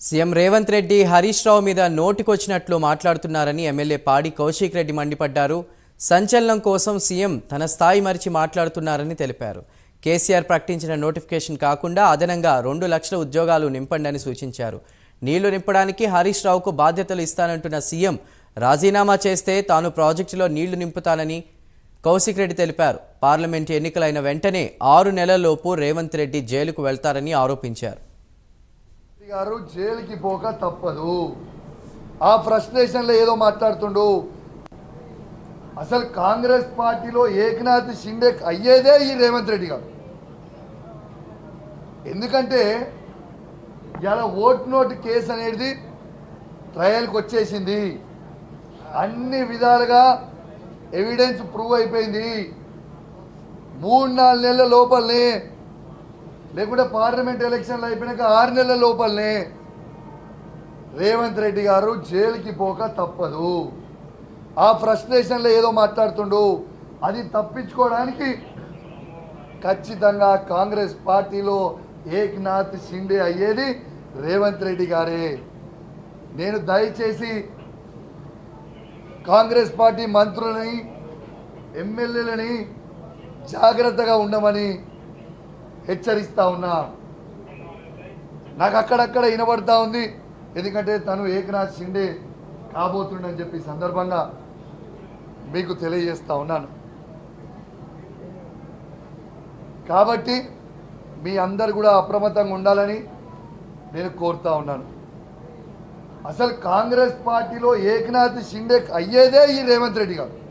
CM Revanth Reddy Harish Rao మీద నోటికొచ్చినట్లు మాట్లాడుతున్నారని ఎమ్మెల్యే పాడి కౌశిక్ రెడ్డి మండిపడ్డారు. సంచలనం కోసం సీఎం తన స్థాయి మరిచి మాట్లాడుతున్నారని తెలిపారు. కేసీఆర్ ప్రకటించిన నోటిఫికేషన్ కాకుండా అదనంగా రెండు లక్షల ఉద్యోగాలు నింపండని సూచించారు. నీళ్ళు నింపడానికి హరీష్ రావుకు బాధ్యతలు ఇస్తానంటున్న సీఎం రాజీనామా చేస్తే తాను ప్రాజెక్టులో నీళ్ళు నింపుతానని కౌశిక్ రెడ్డి తెలిపారు. పార్లమెంటు ఎన్నికలైన వెంటనే ఆరు నెలల్లోపు రేవంత్ రెడ్డి జైలుకు వెళ్తారని ఆరోపించారు. గారు జైలుకి పోక తప్పదు. ఆ ఫ్రస్ట్రేషన్లో ఏదో మాట్లాడుతుండు. అసలు కాంగ్రెస్ పార్టీలో ఏకనాథ్ షిండే అయ్యేదే ఈ రేవంత్ రెడ్డి గారు. ఎందుకంటే ఇలా ఓటు నోటు కేసు అనేది ట్రయల్కి వచ్చేసింది. అన్ని విధాలుగా ఎవిడెన్స్ ప్రూవ్ అయిపోయింది. మూడు నాలుగు నెలల లోపలనే లేకుంటే పార్లమెంట్ ఎలక్షన్లు అయిపోయినాక ఆరు నెలల లోపలనే రేవంత్ రెడ్డి గారు జైలుకి పోక తప్పదు. ఆ ఫ్రస్ట్రేషన్లో ఏదో మాట్లాడుతుండు. అది తప్పించుకోవడానికి ఖచ్చితంగా కాంగ్రెస్ పార్టీలో ఏక్నాథ్ షిండే అయ్యేది రేవంత్ రెడ్డి గారే. నేను దయచేసి కాంగ్రెస్ పార్టీ మంత్రులని ఎమ్మెల్యేలని జాగ్రత్తగా ఉండమని హెచ్చరిస్తా ఉన్నా. నాకు అక్కడక్కడ వినబడతా ఉంది. ఎందుకంటే తను ఏకనాథ్ షిండే కాబోతుండని చెప్పి సందర్భంగా మీకు తెలియజేస్తా ఉన్నాను. కాబట్టి మీ అందరు కూడా అప్రమత్తంగా ఉండాలని నేను కోరుతా ఉన్నాను. అసలు కాంగ్రెస్ పార్టీలో ఏకనాథ్ షిండే అయ్యేదే ఈ రేవంత్ రెడ్డి గారు.